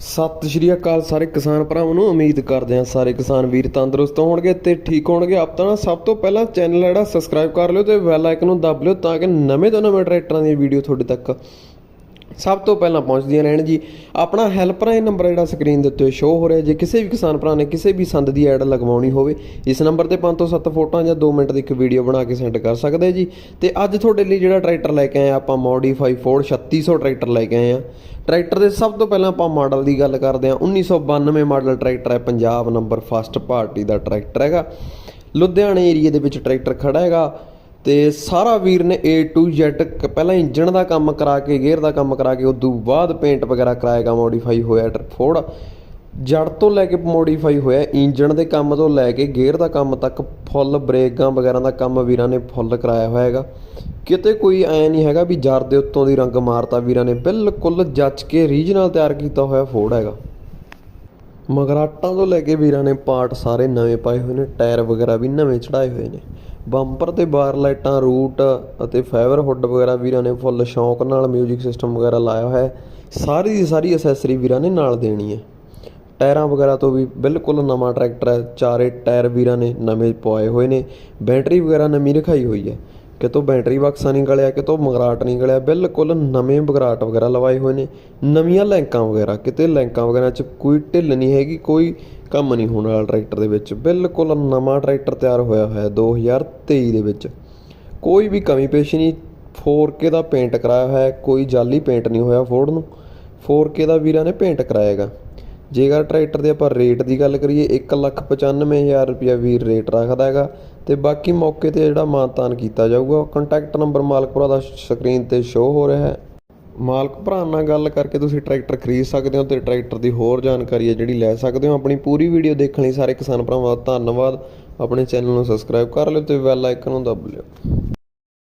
ਸਤਿ ਸ਼੍ਰੀ ਅਕਾਲ ਸਾਰੇ ਕਿਸਾਨ ਭਰਾਵਾਂ ਨੂੰ, ਉਮੀਦ ਕਰਦੇ ਹਾਂ ਸਾਰੇ ਕਿਸਾਨ ਵੀਰ ਤੰਦਰੁਸਤ ਹੋਣਗੇ ਤੇ ਠੀਕ ਹੋਣਗੇ। ਆਪ ਤਾਂ ਨਾ ਸਭ ਤੋਂ ਪਹਿਲਾਂ ਚੈਨਲ ਜਿਹੜਾ ਸਬਸਕ੍ਰਾਈਬ ਕਰ ਲਿਓ ਤੇ ਬੈਲ ਆਈਕਨ ਨੂੰ ਦਬ ਲਿਓ ਤਾਂ ਕਿ ਨਵੇਂ ਤੋਂ ਨਵੇਂ ਟਰੈਕਟਰਾਂ ਦੀਆਂ ਵੀਡੀਓ ਤੁਹਾਡੇ ਤੱਕ ਸਭ ਤੋਂ ਪਹਿਲਾਂ ਪਹੁੰਚਦੀਆਂ ਰਹਿਣ ਜੀ। ਆਪਣਾ ਹੈਲਪਲਾਈਨ ਨੰਬਰ ਜਿਹੜਾ ਸਕਰੀਨ ਦੇ ਉੱਤੇ ਸ਼ੋ ਹੋ ਰਿਹਾ। ਜੇ ਕਿਸੇ ਵੀ ਕਿਸਾਨ ਭਰਾ ਨੇ ਕਿਸੇ ਵੀ ਸੰਦ ਦੀ ਐਡ ਲਗਵਾਉਣੀ ਹੋਵੇ, ਇਸ ਨੰਬਰ ਤੇ 5 ਤੋਂ 7 ਫੋਟੋਆਂ ਜਾਂ 2 ਮਿੰਟ ਦੀ ਇੱਕ ਵੀਡੀਓ ਬਣਾ ਕੇ ਸੈਂਡ ਕਰ ਸਕਦੇ ਜੀ। ਤੇ ਅੱਜ ਤੁਹਾਡੇ ਲਈ ਜਿਹੜਾ ਟਰੈਕਟਰ ਲੈ ਕੇ ਆਏ ਆ, ਆਪਾਂ ਮੋਡੀਫਾਈ ਫੋਰਡ 3600 ਟਰੈਕਟਰ ਲੈ ਕੇ ਆਏ ਆ। ਟਰੈਕਟਰ ਦੇ ਸਭ ਤੋਂ ਪਹਿਲਾਂ ਆਪਾਂ ਮਾਡਲ ਦੀ ਗੱਲ ਕਰਦੇ ਆ। 1992 ਮਾਡਲ ਟਰੈਕਟਰ ਹੈ, ਪੰਜਾਬ ਨੰਬਰ ਫਸਟ ਪਾਰਟੀ ਦਾ ਟਰੈਕਟਰ ਹੈਗਾ। ਲੁਧਿਆਣੇ ਏਰੀਆ ਦੇ ਵਿੱਚ ਟਰੈਕਟਰ ਖੜਾ ਹੈਗਾ। ਤੇ ਸਾਰਾ ਵੀਰ ਨੇ A to Z ਕ- ਪਹਿਲਾਂ ਇੰਜਣ ਦਾ ਕੰਮ ਕਰਾ ਕੇ, ਗੇਅਰ ਦਾ ਕੰਮ ਕਰਾ ਕੇ, ਉਦੋਂ ਬਾਅਦ ਪੇਂਟ ਵਗੈਰਾ ਕਰਾਏਗਾ ਮੋਡੀਫਾਈ ਹੋਇਆ ਟ- ਫੋਰਡ ਜੜ ਤੋਂ ਲੈ ਕੇ ਮੋਡੀਫਾਈ ਹੋਇਆ, ਇੰਜਣ ਦੇ ਕੰਮ ਤੋਂ ਲੈ ਕੇ, ਗੇਅਰ ਦਾ ਕੰਮ ਤੱਕ ਫੁੱਲ ਬ੍ਰੇਕਾਂ ਵਗੈਰਾ ਦਾ ਕੰਮ ਵੀਰਾਂ ਨੇ ਫੁੱਲ ਕਰਾਇਆ ਹੋਇਆ ਹੈਗਾ। ਕਿਤੇ ਕੋਈ ਐ ਨਹੀਂ ਹੈਗਾ ਵੀ ਜੜ ਦੇ ਉੱਤੋਂ ਦੀ ਰੰਗ ਮਾਰਤਾ ਵੀਰਾਂ ਨੇ, ਬਿਲਕੁਲ ਜੱਚ ਕੇ ਰੀਜਨਲ ਤਿਆਰ ਕੀਤਾ ਹੋਇਆ ਫੋੜ ਹੈਗਾ। ਮਗਰਾਟਾਂ ਤੋਂ ਲੈ ਕੇ ਵੀਰਾਂ ਨੇ ਪਾਰਟ ਸਾਰੇ ਨਵੇਂ ਪਾਏ ਹੋਏ ਨੇ, ਟਾਇਰ ਵਗੈਰਾ ਵੀ ਨਵੇਂ ਚੜਾਏ ਹੋਏ ਨੇ। ਬੰਪਰ ਤੇ ਬਾਰ ਲਾਈਟਾਂ, ਰੂਟ ਅਤੇ ਫਾਈਬਰ ਹੁੱਡ ਵਗੈਰਾ ਵੀਰਾਂ ਨੇ ਫੁੱਲ ਸ਼ੌਂਕ ਨਾਲ ਮਿਊਜ਼ਿਕ ਸਿਸਟਮ ਵਗੈਰਾ ਲਾਇਆ ਹੋਇਆ ਹੈ। ਸਾਰੀ ਦੀ ਸਾਰੀ ਅਸੈਸਰੀ ਵੀਰਾਂ ਨੇ ਨਾਲ ਦੇਣੀ ਹੈ। ਟਾਇਰਾਂ ਵਗੈਰਾ ਤੋਂ ਵੀ ਬਿਲਕੁਲ ਨਵਾਂ ਟਰੈਕਟਰ ਹੈ। ਚਾਰੇ ਟਾਇਰ ਵੀਰਾਂ ਨੇ ਨਵੇਂ ਪਵਾਏ ਹੋਏ ਨੇ। ਬੈਟਰੀ ਵਗੈਰਾ ਨਵੀਂ ਰਖਾਈ ਹੋਈ ਹੈ। ਕਿਤੋਂ ਬੈਟਰੀ ਬਕਸਾ ਨਹੀਂ ਗਲਿਆ, ਕਿਤੋਂ ਮਗਰਾਟ ਨਹੀਂ ਗਲਿਆ, ਬਿਲਕੁਲ ਨਵੇਂ ਬਗਰਾਟ ਵਗੈਰਾ ਲਵਾਏ ਹੋਏ ਨੇ। ਨਵੀਆਂ ਲੈਂਕਾਂ ਵਗੈਰਾ, ਕਿਤੇ ਲੈਂਕਾਂ ਵਗੈਰਾ 'ਚ ਕੋਈ ਢਿੱਲ ਨਹੀਂ ਹੈਗੀ, ਕੋਈ ਕੰਮ ਨਹੀਂ ਹੋਣ ਵਾਲਾ ਟਰੈਕਟਰ ਦੇ ਵਿੱਚ। ਬਿਲਕੁਲ ਨਵਾਂ ਟਰੈਕਟਰ ਤਿਆਰ ਹੋਇਆ ਹੋਇਆ ਹੈ 2023 ਦੇ ਵਿੱਚ। ਕੋਈ ਵੀ ਕਮੀ ਪੇਸ਼ੀ ਨਹੀਂ। 4K ਦਾ ਪੇਂਟ ਕਰਾਇਆ ਹੋਇਆ ਕੋਈ ਜਾਲੀ ਪੇਂਟ ਨਹੀਂ ਹੋਇਆ ਫੋਰਡ ਨੂੰ। 4K ਦਾ ਵੀਰਾਂ ਨੇ ਪੇਂਟ ਕਰਾਏਗਾ ਜੇਕਰ ਟਰੈਕਟਰ ਦੇ ਆਪਾਂ ਰੇਟ ਦੀ ਗੱਲ ਕਰੀਏ 195000 ਰੁਪਇਆ ਵੀਰ ਰੇਟ ਰੱਖਦਾ ਹੈਗਾ ਤੇ ਬਾਕੀ ਮੌਕੇ ਤੇ ਜਿਹੜਾ ਮਾਨਤਾਨ ਕੀਤਾ ਜਾਊਗਾ ਕੰਟੈਕਟ ਨੰਬਰ ਮਾਲਕਪੁਰਾ ਦਾ ਸਕਰੀਨ ਤੇ ਸ਼ੋ ਹੋ ਰਿਹਾ ਹੈ। ਮਾਲਕ ਭਰਾ ਨਾਲ ਗੱਲ ਕਰਕੇ ਤੁਸੀਂ ਟਰੈਕਟਰ ਖਰੀਦ ਸਕਦੇ ਹੋ ਤੇ ਟਰੈਕਟਰ ਦੀ ਹੋਰ ਜਾਣਕਾਰੀ ਹੈ ਜਿਹੜੀ ਲੈ ਸਕਦੇ ਹੋ। ਆਪਣੀ ਪੂਰੀ ਵੀਡੀਓ ਦੇਖਣ ਲਈ ਸਾਰੇ ਕਿਸਾਨ ਭਰਾਵਾਂ ਦਾ ਧੰਨਵਾਦ। ਆਪਣੇ ਚੈਨਲ ਨੂੰ ਸਬਸਕ੍ਰਾਈਬ ਕਰ ਲਿਓ ਤੇ ਬੈਲ ਆਈਕਨ ਨੂੰ ਦਬ ਲਿਓ।